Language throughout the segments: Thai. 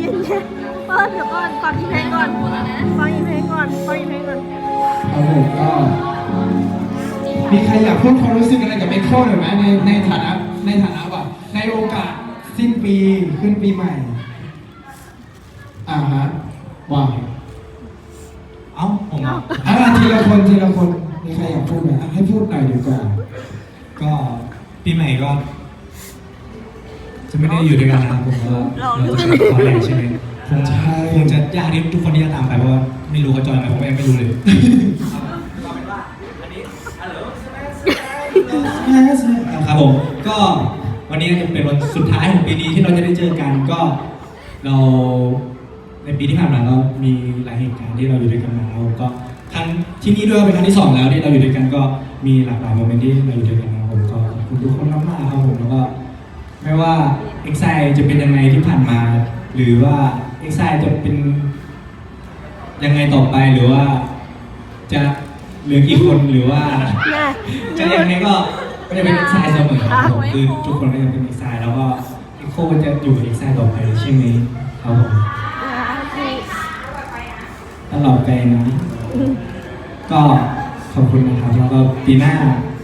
เย็นๆเปิดเดี๋ยวก่อนฟังอีเพลงก่อนฟังอีเพลงก่อนฟังอีเพลงก่อนครับผมก็มีใครอยากพูดความรู้สึกอะไรกับเอ็กโคหน่อยไหมในในฐานะในฐานะว่าในโอกาสสิ้นปีขึ้นปีใหม่ อ่าฮะว้าวเอ้าผมเหรออ่าทีละคนทีละคนมีใครอยากพูดไหมอะให้พูดหน่อยดีกว่า ก็ปีใหม่ก็ จะ ได้อยู่ด้วยกันนะครับผมว่าเราจะทำคอนแรกใช่ไหมคงจะคงจะยากที่ทุกคนที่จะตามไปเพราะว่าไม่รู้เขาจอยไหมผมก็ยังไม่รู้เลยครับผมก็วันนี้จะเป็นวันสุดท้ายของปีนี้ที่เราจะได้เจอกันก็เราในปีที่ผ่านมาก็มีหลายเหตุการณ์ที่เราอยู่ด้วยกันมาแล้วก็ครั้งที่นี้ด้วยเป็นครั้งที่สองแล้วที่เราอยู่ด้วยกันก็มีหลากหลายโมเมนต์ที่เราอยู่ด้วยกันนะครับผมก็ขอบคุณทุกคนมากๆครับผมแล้วก็ ไม่ว่า e x i จะเป็นยังไงที่ผ่านมา หรือว่า e x i จะเป็นยังไงต่อไปหรือว่า จะเหลือกี่คนหรือว่าแม่จะยังไงก็ก็จะเป็น e x i เสมอครับผมคือทุกคนก็ยังเป็น e x i แล้วก็ e c o ก็จะอยู่กับ e x i ต่อไปใช่ไหมครับผมอ่าดีตลอดไปนะ ก็ขอบคุณนะครับแล้วก็ปีหน้า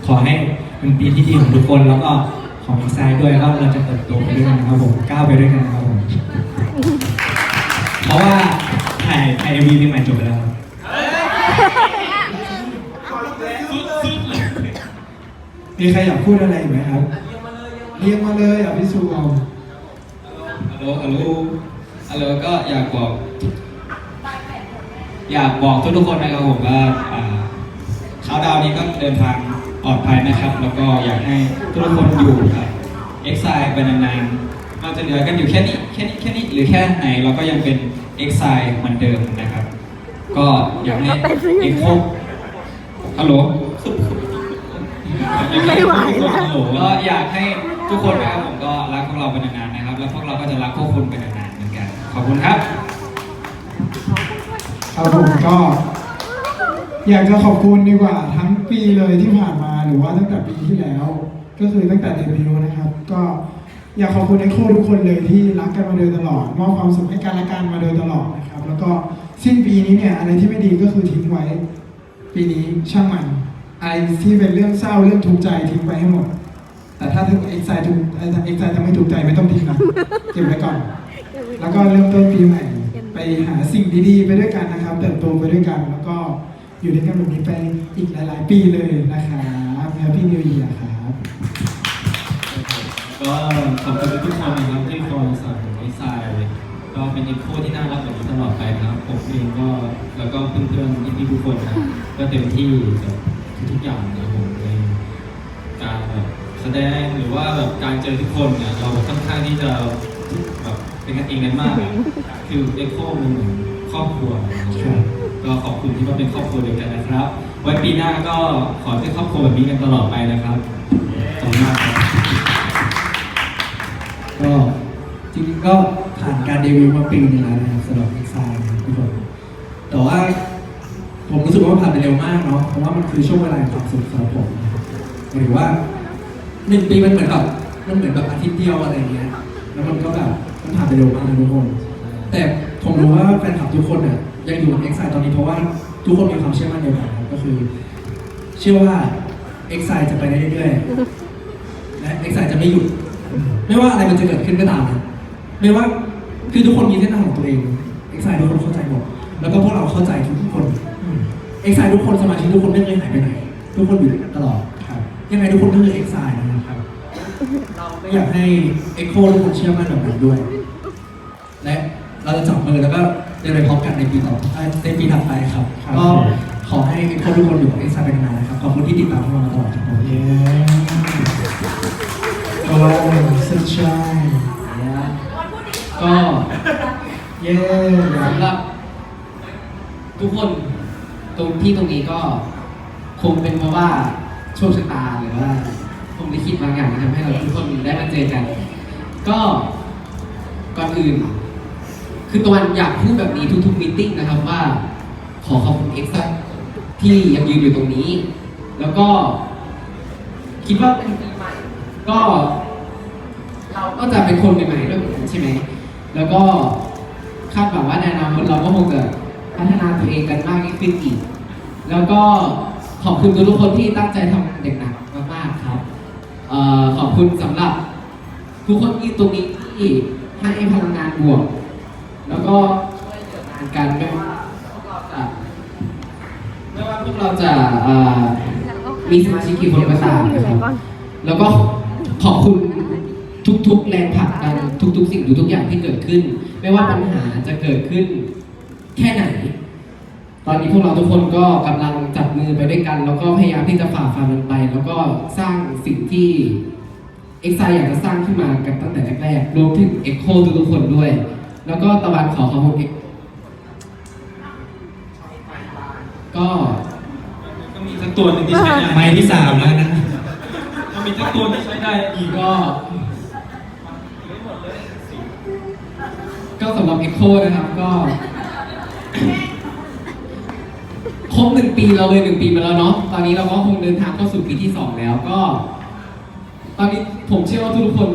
ขอให้เป็นปีที่ดีของทุกคนแล้วก็ ของ e x i ด้วยแล้วเราจะเติบโตไปด้วยกันครับผมก้าวไปด้วยกันครับผมเพราะว่าถ่ายถ่ายเอ็มวีปีใหม่จบไปแล้วครับมีใครอยากพูดอะไรไหมครับเรียงมาเลยอะพี่ซูเอาฮัลโหลฮัลโหลฮัลโหลก็อยากบอก อยากบอกทุกๆคนนะครับผมว่าอ่าเขาดาวนี้ก็เดินทาง ปลอดภัยนะครับ แล้วก็อยากให้ทุกคนอยู่กับเอ็กไซไปนานๆเราจะเหลือกันอยู่แค่นี้แค่นี้แค่นี้หรือแค่ไหนเราก็ยังเป็นเอ็กไซเหมือนเดิมนะครับ ก็อยากให้เอ็กโคฮัลโหลไม่ไหวแล้วฮัลโหลก็อยากให้ทุกคนนะครับผมก็รักพวกเราเป็นนานๆนะครับ แล้วพวกเราก็จะรักพวกคุณเป็นนานๆเหมือนกัน ขอบคุณครับ ครับผมก็ อยากจะขอบคุณดีกว่าทั้งปีเลยที่ผ่านมาหรือว่าตั้งแต่ปีที่แล้ว ก็คือตั้งแต่เดบิวต์นะครับ ก็อยากขอบคุณไอโคทุกคนเลยที่รักกันมาโดยตลอดมอบความสุขให้กันและกันมาโดยตลอดนะครับ แล้วก็สิ้นปีนี้เนี่ยอะไรที่ไม่ดีก็คือทิ้งไว้ ปีนี้ช่างมันอะไรที่เป็นเรื่องเศร้าเรื่องทุกข์ใจทิ้งไปให้หมด แต่ถ้าถึงเอ็กไซทุกเอ็กไซทำให้ถูกใจไม่ต้องทิ้งนะเก็บไว้ก่อน แล้วก็เริ่มต้นปีใหม่ ไปหาสิ่งดีๆ ไปด้วยกันนะครับเติบโตไปด้วยกันแล้วก็ อยู่ด้วยกันแบบนี้ไปอีกหลาย ๆ ปีเลยนะครับแฮปปี้นิว e ียร์ครับก็ขอบคุณทุกคนนะครับที่คอยสนับสนุนไอซายก็เป็นอีโคที่น่ารักแบบนี้ตลอดไปนะครับผมเองก็แล้วก็เพื่อนๆพี่ๆทุกคนนะก็เต็มที่กับทุกๆอย่างนะครับผมในการแบบแสดงหรือว่าแบบการเจอทุกคนเนี่ยเราค่อนข้างที่จะแบบเป็นกันเองกันมากอะคือเอ็กโคมันเหมือนครอบครัวนะครับ ก็ขอบคุณที่มาเป็นครอบครัวเดียวกันนะครับ ไว้ปีหน้าก็ขอเป็นครอบครัวแบบนี้กันตลอดไปนะครับขอบคุณมากครับก็จริงๆก็ผ่านการเดบิวต์มาปีหนึงแล้วนะครับสำหรับเอ็กซายทุกคนแต่ว่าผมรู้สึกว่ามันผ่านไปเร็วมากเนาะเพราะว่ามันคือช่วงเวลาแห่งความสุขสำหรับผมหมายถึงว่าหนึ่งปีมันเหมือนแบบมันเหมือนแบบอาทิตย์เดียวอะไรเงี้ย แล้วมันก็แบบมันผ่านไปเร็วมากนะทุกคน แต่ผมรู้ว่าแฟนคลับทุกคนเนี่ย ยังอยู่กับเอ็กซายตอนนี้เพราะว่าทุกคนมีความเชื่อมั่นเดียวกันครับก็คือ เชื่อว่าเอ็กซายจะไปได้เรื่อยๆและเอ็กซายจะไม่หยุด ไม่ว่าอะไรมันจะเกิดขึ้นก็ตามนะไม่ว่าคือทุกคนมีเส้นทางของตัวเองเอ็กซายทุกคนเข้าใจหมดแล้วก็พวกเราเข้าใจทุกๆคนเอ็กซายทุกคนสมาชิกทุกคนไม่เคยหายไปไหนทุกคนอยู่ด้วยกันตลอดครับยังไงทุกคนก็คือเอ็กซายนะครับเราก็อยากให้เอ็กโคทุกคนเชื่อมั่นแบบนั้นด้วย และเราจะจับมือแล้วก็ เดินไปพร้อมกันในปีต่อไปในปีถัดไปครับครับก็ขอให้เอ็กโคทุกคนอยู่กับเอ็กซายเป็นนานๆนะครับขอบคุณที่ติดตามพวกเรามาตลอดครับผมเย้โอ้สุดชายก็เย้สำหรับทุกคนตรงที่ตรงนี้ก็คงเป็นเพราะว่าโชคชะตาหรือว่าผมได้คิดบางอย่างที่ทำให้เราทุกคนได้มาเจอกัน ก็ก่อนอื่น คือตะวันอยากพูดแบบนี้ทุกๆมิ팅นะครับว่าขอขอบคุณเอ็กซ์ที่ยังยืนอยู่ตรงนี้ แล้วก็ คิดว่าเป็นปีใหม่ก็ เราก็จะเป็นคนใหม่ๆด้วยเหมือนกันใช่ไหมแล้วก็คาดหวังว่าในอนาคตเราก็คงจะพัฒนาตัวเองกันมากยิ่งขึ้นอีก แล้วก็ขอบคุณทุกคนที่ตั้งใจทำงานอย่างหนักมากๆครับออขอบคุณสำหรับทุกคนที่ตรงนี้ที่ให้พลังงานบวก แล้วก็ช่วยเหลืองานกันไม่ว่าพวกเราจะไม่ว่าพวกเราจะเอ่อมีสมาชิกกี่คนก็ตามนะครับแล้วก็ขอบคุณทุกๆแรงผลักดันทุก ๆ สิ่งทุกๆอย่างที่เกิดขึ้น ไม่ว่าปัญหาจะเกิดขึ้นแค่ไหน ตอนนี้พวกเราทุกคนก็กำลังจับมือไปด้วยกัน แล้วก็พยายามที่จะฝ่าฟันมันไป แล้วก็สร้างสิ่งที่เอ็กไซอยากจะสร้างขึ้นมากันตั้งแต่แรกๆรวมถึงเอ็กโคทุกๆคนด้วย แล้วก็ตะวันขอขอบคุณ Echo ก็ก็มีสักตัวหนึ่งที่ใช้ได้ไม้ที่สามแล้วนะก็มีสักตัวที่ใช้ได้อีกก็ ก็สำหรับ Echo นะครับก็ครบหนึ่งปีเราเลยหนึ่งปีมาแล้วเนาะตอนนี้เราก็คงเดินทางเข้าสู่ปีที่สองแล้วก็ ตอนนี้ผมเชื่อว่าทุกคน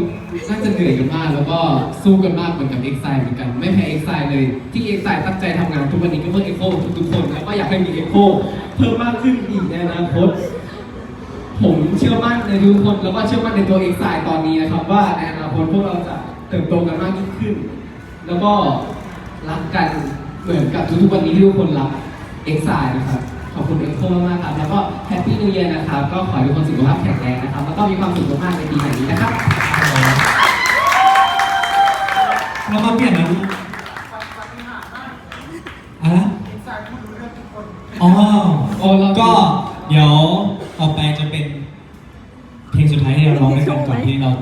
น่าจะเหนื่อยกันมาก แล้วก็สู้กันมากเหมือนกับ e x i เหมือนกัน ไม่แพ้ e x i เลยที่ e x i ตั้งใจทำงานทุกวันนี้ก็เพื่อ Echo ทุกๆคนแล้วก็อยากให้มี Echo เพิ่มมากขึ้นอีกในอนาคตผมเชื่อมั่นในทุกคนแล้วก็เชื่อมั่นในตัวเอกสายตอนนี้นะครับว่าในอนาคตพวกเราจะเติบโตกันมากยิ่งขึ้น แล้วก็รักกันเหมือนกับทุกๆวันนี้ที่ทุกคนรักเอกสายนะครับ ขอบคุณเอ็กโคมากๆครับแล้วก็แฮปปี้นิวเยียร์นะครับ ก็ขอให้ทุกคนสุขภาพแข็งแรงนะครับ แล้วก็มีความสุขมากๆในปีใหม่นี้นะครับ เรามาเปลี่ยนนะอะไรนะอ๋อ โอ้เราก็ เดี๋ยว